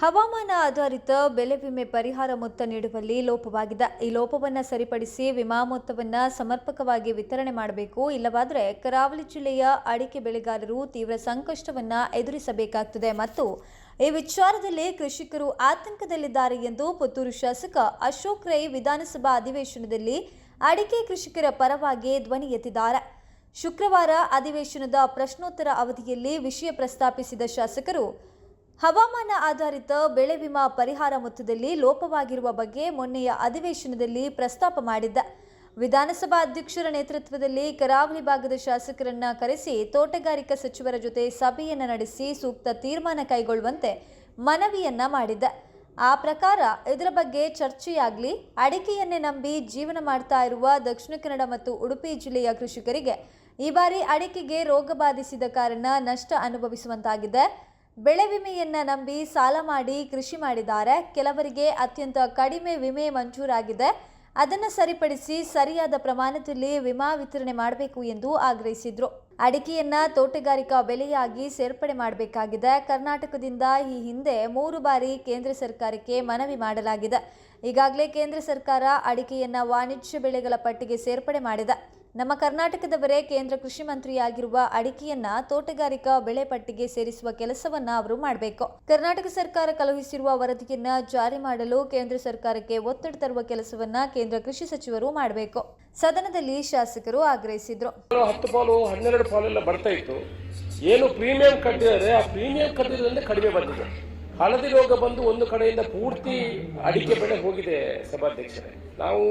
ಹವಾಮಾನ ಆಧಾರಿತ ಬೆಳೆ ವಿಮೆ ಪರಿಹಾರ ಮೊತ್ತ ನೀಡುವಲ್ಲಿ ಲೋಪವಾಗಿದೆ. ಈ ಲೋಪವನ್ನು ಸರಿಪಡಿಸಿ ವಿಮಾ ಮೊತ್ತವನ್ನು ಸಮರ್ಪಕವಾಗಿ ವಿತರಣೆ ಮಾಡಬೇಕು. ಇಲ್ಲವಾದರೆ ಕರಾವಳಿ ಜಿಲ್ಲೆಯ ಅಡಿಕೆ ಬೆಳೆಗಾರರು ತೀವ್ರ ಸಂಕಷ್ಟವನ್ನು ಎದುರಿಸಬೇಕಾಗ್ತದೆ. ಮತ್ತು ಈ ವಿಚಾರದಲ್ಲಿ ಕೃಷಿಕರು ಆತಂಕದಲ್ಲಿದ್ದಾರೆ ಎಂದು ಪುತ್ತೂರು ಶಾಸಕ ಅಶೋಕ್ ರೈ ವಿಧಾನಸಭಾ ಅಧಿವೇಶನದಲ್ಲಿ ಅಡಿಕೆ ಕೃಷಿಕರ ಪರವಾಗಿ ಧ್ವನಿ ಎತ್ತಿದ್ದಾರೆ. ಶುಕ್ರವಾರ ಅಧಿವೇಶನದ ಪ್ರಶ್ನೋತ್ತರ ಅವಧಿಯಲ್ಲಿ ವಿಷಯ ಪ್ರಸ್ತಾಪಿಸಿದ ಶಾಸಕರು ಹವಾಮಾನ ಆಧಾರಿತ ಬೆಳೆ ವಿಮಾ ಪರಿಹಾರ ಮೊತ್ತದಲ್ಲಿ ಲೋಪವಾಗಿರುವ ಬಗ್ಗೆ ಮೊನ್ನೆಯ ಅಧಿವೇಶನದಲ್ಲಿ ಪ್ರಸ್ತಾಪ ಮಾಡಿದ್ದ. ವಿಧಾನಸಭಾ ಅಧ್ಯಕ್ಷರ ನೇತೃತ್ವದಲ್ಲಿ ಕರಾವಳಿ ಭಾಗದ ಶಾಸಕರನ್ನ ಕರೆಸಿ ತೋಟಗಾರಿಕಾ ಸಚಿವರ ಜೊತೆ ಸಭೆಯನ್ನು ನಡೆಸಿ ಸೂಕ್ತ ತೀರ್ಮಾನ ಕೈಗೊಳ್ಳುವಂತೆ ಮನವಿಯನ್ನ ಮಾಡಿದ್ದ. ಆ ಪ್ರಕಾರ ಇದರ ಬಗ್ಗೆ ಚರ್ಚೆಯಾಗಲಿ, ಅಡಿಕೆಯನ್ನೇ ನಂಬಿ ಜೀವನ ಮಾಡ್ತಾ ಇರುವ ದಕ್ಷಿಣ ಕನ್ನಡ ಮತ್ತು ಉಡುಪಿ ಜಿಲ್ಲೆಯ ಕೃಷಿಕರಿಗೆ ಈ ಬಾರಿ ಅಡಿಕೆಗೆ ರೋಗ ಬಾಧಿಸಿದ ಕಾರಣ ನಷ್ಟ ಅನುಭವಿಸುವಂತಾಗಿದೆ. ಬೆಳೆ ವಿಮೆಯನ್ನ ನಂಬಿ ಸಾಲ ಮಾಡಿ ಕೃಷಿ ಮಾಡಿದ್ದಾರೆ. ಕೆಲವರಿಗೆ ಅತ್ಯಂತ ಕಡಿಮೆ ವಿಮೆ ಮಂಜೂರಾಗಿದೆ. ಅದನ್ನು ಸರಿಪಡಿಸಿ ಸರಿಯಾದ ಪ್ರಮಾಣದಲ್ಲಿ ವಿಮಾ ವಿತರಣೆ ಮಾಡಬೇಕು ಎಂದು ಆಗ್ರಹಿಸಿದ್ರು. ಅಡಿಕೆಯನ್ನ ತೋಟಗಾರಿಕಾ ಬೆಲೆಯಾಗಿ ಸೇರ್ಪಡೆ ಮಾಡಬೇಕಾಗಿದೆ. ಕರ್ನಾಟಕದಿಂದ ಈ ಹಿಂದೆ ಮೂರು ಬಾರಿ ಕೇಂದ್ರ ಸರ್ಕಾರಕ್ಕೆ ಮನವಿ ಮಾಡಲಾಗಿದೆ. ಈಗಾಗಲೇ ಕೇಂದ್ರ ಸರ್ಕಾರ ಅಡಿಕೆಯನ್ನ ವಾಣಿಜ್ಯ ಬೆಳೆಗಳ ಪಟ್ಟಿಗೆ ಸೇರ್ಪಡೆ ಮಾಡಿದೆ. ನಮ್ಮ ಕರ್ನಾಟಕದವರೇ ಕೇಂದ್ರ ಕೃಷಿ ಮಂತ್ರಿಯಾಗಿರುವ ಅಡಿಕೆಯನ್ನ ತೋಟಗಾರಿಕಾ ಬೆಳೆ ಪಟ್ಟಿಗೆ ಸೇರಿಸುವ ಕೆಲಸವನ್ನ ಅವರು ಮಾಡಬೇಕು. ಕರ್ನಾಟಕ ಸರ್ಕಾರ ಕಳುಹಿಸಿರುವ ವರದಿಯನ್ನ ಜಾರಿ ಮಾಡಲು ಕೇಂದ್ರ ಸರ್ಕಾರಕ್ಕೆ ಒತ್ತಡ ತರುವ ಕೆಲಸವನ್ನ ಕೇಂದ್ರ ಕೃಷಿ ಸಚಿವರು ಮಾಡಬೇಕು. ಸದನದಲ್ಲಿ ಶಾಸಕರು ಆಗ್ರಹಿಸಿದ್ರು. ಹತ್ತು ಪಾಲು, ಹನ್ನೆರಡು ಪಾಲೆಲ್ಲ ಬರ್ತಾ ಇತ್ತು. ಏನು ಪ್ರೀಮಿಯಂ ಕಟ್ಟಿದರೆ ಆ ಪ್ರೀಮಿಯಂ ಕಟ್ಟಿದ್ರೆ ಕಡಿಮೆ ಬಂದಿದೆ. ಹಳದಿ ರೋಗ ಬಂದು ಒಂದು ಕಡೆಯಿಂದ ಪೂರ್ತಿ ಅಡಿಕೆ ಬೆಳೆ ಹೋಗಿದೆ ಸಭಾಧ್ಯಕ್ಷರೇ. ನಾವು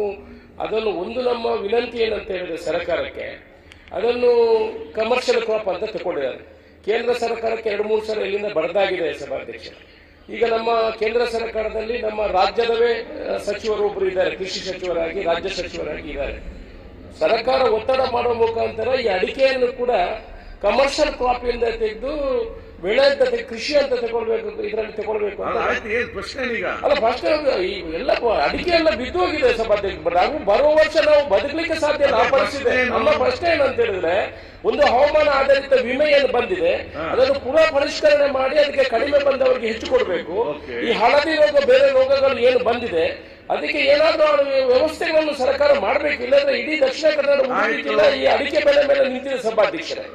ಅದನ್ನು ಒಂದು ನಮ್ಮ ವಿನಂತಿ ಏನಂತ ಹೇಳಿದ್ರೆ ಸರ್ಕಾರಕ್ಕೆ, ಅದನ್ನು ಕಮರ್ಷಿಯಲ್ ಕ್ರಾಪ್ ಅಂತ ತಗೊಂಡಿದ್ದಾರೆ ಕೇಂದ್ರ ಸರ್ಕಾರಕ್ಕೆ ಎರಡು ಮೂರು ಸಲ ಇಲ್ಲಿಂದ ಬರದಾಗಿದೆ ಸಭಾಧ್ಯಕ್ಷರು. ಈಗ ನಮ್ಮ ಕೇಂದ್ರ ಸರ್ಕಾರದಲ್ಲಿ ನಮ್ಮ ರಾಜ್ಯದವೇ ಸಚಿವರು ಒಬ್ಬರು ಇದ್ದಾರೆ, ಕೃಷಿ ಸಚಿವರಾಗಿ, ರಾಜ್ಯ ಸಚಿವರಾಗಿ ಇದ್ದಾರೆ. ಸರ್ಕಾರ ಒತ್ತಡ ಮಾಡುವ ಮುಖಾಂತರ ಈ ಅಡಿಕೆಯನ್ನು ಕೂಡ ಕಮರ್ಷಿಯಲ್ ಕ್ರಾಪ್ ಇಂದ ತೆಗೆದು ಬೆಳೆ ಅಂತ ಕೃಷಿ ಅಂತ ತಗೊಳ್ಬೇಕು ಇದರಲ್ಲಿ ತಗೊಳ್ಬೇಕು ಪ್ರಶ್ನೆ ಅಲ್ಲ ಫಸ್ಟ್ ಈ ಎಲ್ಲ ಅಡಿಕೆ ಎಲ್ಲ ಬಿದ್ದು ಹೋಗಿದೆ ಸಭಾಧ್ಯಕ್ಷ ನಾವು ಬರುವ ವರ್ಷ ನಾವು ಬದುಕಲಿಕ್ಕೆ ಸಾಧ್ಯ ಇಲ್ಲ ಆ ಪರಿಸ್ಥಿತಿ. ನಮ್ಮ ಪ್ರಶ್ನೆ ಏನಂತ ಹೇಳಿದ್ರೆ ಒಂದು ಹವಾಮಾನ ಆಧಾರಿತ ವಿಮೆ ಏನು ಬಂದಿದೆ ಅದನ್ನು ಪುನಃ ಪರಿಷ್ಕರಣೆ ಮಾಡಿ ಅದಕ್ಕೆ ಕಡಿಮೆ ಬಂದವರಿಗೆ ಹೆಚ್ಚು ಕೊಡಬೇಕು. ಈ ಹಳದಿ ರೋಗ ಬೇರೆ ರೋಗಗಳು ಏನು ಬಂದಿದೆ ಅದಕ್ಕೆ ಏನಾದ್ರೂ ವ್ಯವಸ್ಥೆಗಳನ್ನು ಸರ್ಕಾರ ಮಾಡಬೇಕು ಇಲ್ಲದ್ರೆ ಇಡೀ ದಕ್ಷಿಣ ಕನ್ನಡ ಈ ಅಡಿಕೆ ಬೆಲೆ ಮೇಲೆ ನಿಂತಿದೆ ಸಭಾಧ್ಯಕ್ಷರೇ